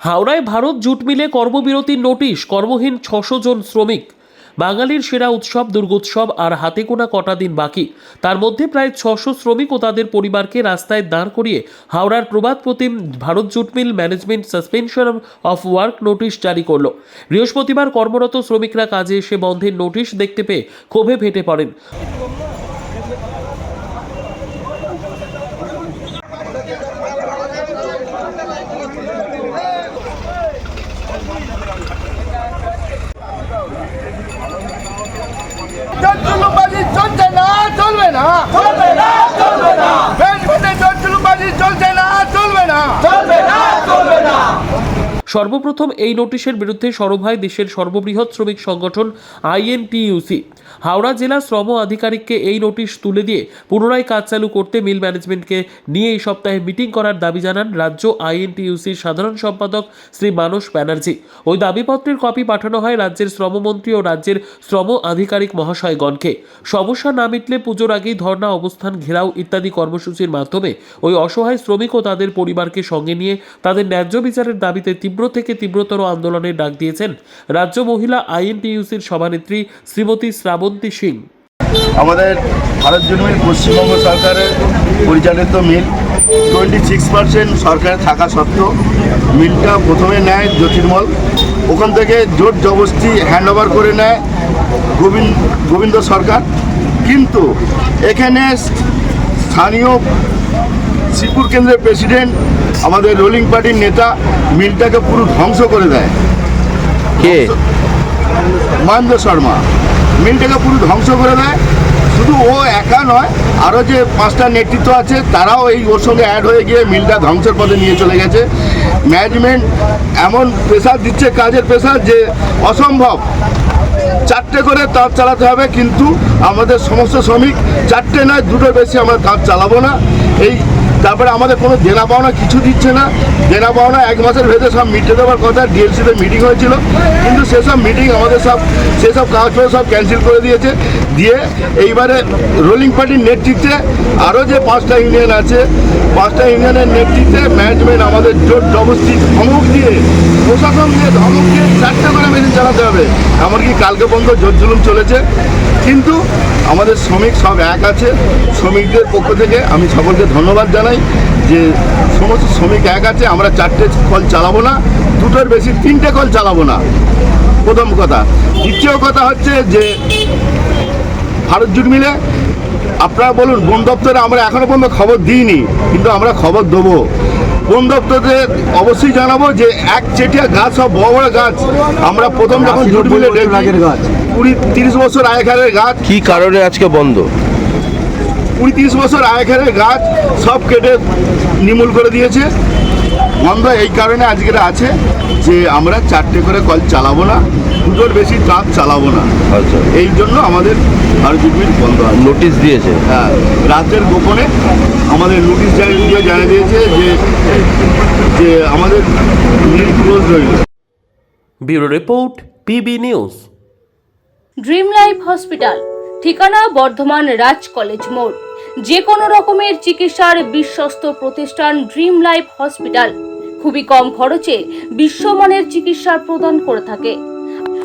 হাওড়ায় ভারত জুট মিলে কর্মবিরতির নোটিশ, কর্মহীন ছশো জন শ্রমিক। বাঙালির সেরা উৎসব, দুর্গোৎসব আর হাতে গোনা কটা দিন বাকি। তার মধ্যে প্রায় ছশো শ্রমিক ও তাদের পরিবারকে রাস্তায় দাঁড় করিয়ে হাওড়ার প্রবাদ প্রতিম Bharat jute mill management suspension of work notice জারি করল। বৃহস্পতিবার কর্মরত শ্রমিকরা কাজে এসে বন্ধের নোটিশ দেখতে পেয়ে ক্ষোভে ফেটে পড়েন জটজুলুবাজি চলছে না চলবে না চলবে না চলবে না বেশ বেশি জটজুলুবাজি চলছে না চলবে না চলবে না চলবে না সর্বপ্রথম এই নোটিশের বিরুদ্ধে সরব হয় দেশের সর্ববৃহৎ শ্রমিক সংগঠন আইএনটিইউসি। হাওড়া জেলা শ্রম আধিকারিককে এই নোটিশ তুলে দিয়ে পুনরায় কাজ চালু করতে মিল ম্যানেজমেন্টকে নিয়ে এই সপ্তাহে মিটিং করার দাবি জানান রাজ্য আইএনটিইউসির সাধারণ সম্পাদক শ্রী মানস ব্যানার্জি। ওই দাবিপত্রের কপি পাঠানো হয় রাজ্যের শ্রমমন্ত্রী ও রাজ্যের শ্রম আধিকারিক মহাশয়গণকে। সমস্যা না মিটলে পুজোর আগেই ধর্ণা, অবস্থান, ঘেরাও ইত্যাদি কর্মসূচির মাধ্যমে ওই অসহায় শ্রমিক ও তাদের পরিবারকে সঙ্গে নিয়ে তাদের ন্যায্য বিচারের দাবিতে তীব্র থেকে তীব্রতর আন্দোলনের ডাক দিয়েছেন রাজ্য মহিলা আইএনটিইউসির সভানেত্রী শ্রীমতী শ্রাবন্তী সিং। আমাদের ভারত জন্মিল পশ্চিমবঙ্গ সরকারের পরিচালিত মিল টোয়েন্টি সিক্স পার্সেন্ট সরকারে থাকা সত্ত্বেও মিলটা প্রথমে নেয় জ্যোতির্মল। ওখান থেকে জোট জবস্তি হ্যান্ড ওভার করে নেয় গোবিন্দ গোবিন্দ সরকার। কিন্তু এখানে স্থানীয় শ্রীপুর কেন্দ্রের প্রেসিডেন্ট আমাদের রোলিং পার্টির নেতা মিলটাকে পুরো ধ্বংস করে দেয়। কে? মহেন্দ্র শর্মা। মিলটাকে পুরো ধ্বংস করে দেয়। শুধু ও একা নয় আরও যে পাঁচটা নেতৃত্ব আছে, তারাও এই ওর সঙ্গে অ্যাড হয়ে গিয়ে মিলটা ধ্বংসের পথে নিয়ে চলে গেছে। ম্যানেজমেন্ট এমন প্রেশার দিচ্ছে, কাজের প্রেশার যে অসম্ভব। চারটে করে তাঁত চালাতে হবে, কিন্তু আমাদের সমস্ত শ্রমিক চারটে নয়, দুটোর বেশি আমরা তাঁত চালাবো না। এই তারপরে আমাদের কোনো দেনা পাওনা কিছু দিচ্ছে না। দেনা পাওনা এক মাসের ভেতরে সব মিটে দেওয়ার কথা ডিএলসিতে মিটিং হয়েছিল। কিন্তু সেসব মিটিং আমাদের সব সেসব কাগজপত্র সব ক্যান্সেল করে দিয়েছে। দিয়ে এইবারে রোলিং পার্টির নেতৃত্বে আরও যে পাঁচটা ইউনিয়ন আছে, পাঁচটা ইউনিয়নের নেতৃত্বে ম্যানেজমেন্ট আমাদের জোট জবস্তি ধমক দিয়ে প্রশাসন দিয়ে ধমক দিয়ে চারটে করে মেশিন চালাতে হবে। এমনকি কালকে পর্যন্ত জোর জুলুম চলেছে। কিন্তু আমাদের শ্রমিক সব এক আছে। শ্রমিকদের পক্ষ থেকে আমি সকলকে ধন্যবাদ জানাই যে সমস্ত শ্রমিক এক আছে, আমরা চারটে কল চালাবো না, দুটোর বেশি তিনটে কল চালাবো না। প্রথম কথা। দ্বিতীয় কথা হচ্ছে যে ভারত জুট মিলে আপনারা বলুন, বন দপ্তরে আমরা এখনও পর্যন্ত খবর দিইনি, কিন্তু আমরা খবর দেবো। বন দপ্তরে অবশ্যই জানাব যে এক চেটিয়া গাছ সব বড় বড় গাছ আমরা প্রথম যখন জুট মিলে দেখি কুড়ি তিরিশ বছর আগেকারের গাছ। কি কারণে আজকে বন্ধ? কুড়ি তিরিশ বছর আগেকারের গাছ সব কেটে নিমূল করে দিয়েছে। বন্ধ এই কারণে আজকের আছে যে আমরা চারটে করে কল চালাবো না দুটোর বেশি ট্রাক চালাবো না। আচ্ছা। এই জন্য আমাদের ভারত মিল বন্ধ নোটিশ দিয়েছে। হ্যাঁ রাজ্যের গোপনে আমাদের নোটিশ জারি দিয়ে জানিয়ে দিয়েছে যে যে আমাদের ক্লোজ রইল। Bureau report PB news dream life hospital ঠিকানা বর্ধমান রাজ কলেজ মোড়। যে কোনো রকমের চিকিৎসার বিশ্বস্ত প্রতিষ্ঠান ড্রিম লাইফ হসপিটাল। খুবই কম খরচে বিশ্বমানের চিকিৎসা প্রদান করে থাকে।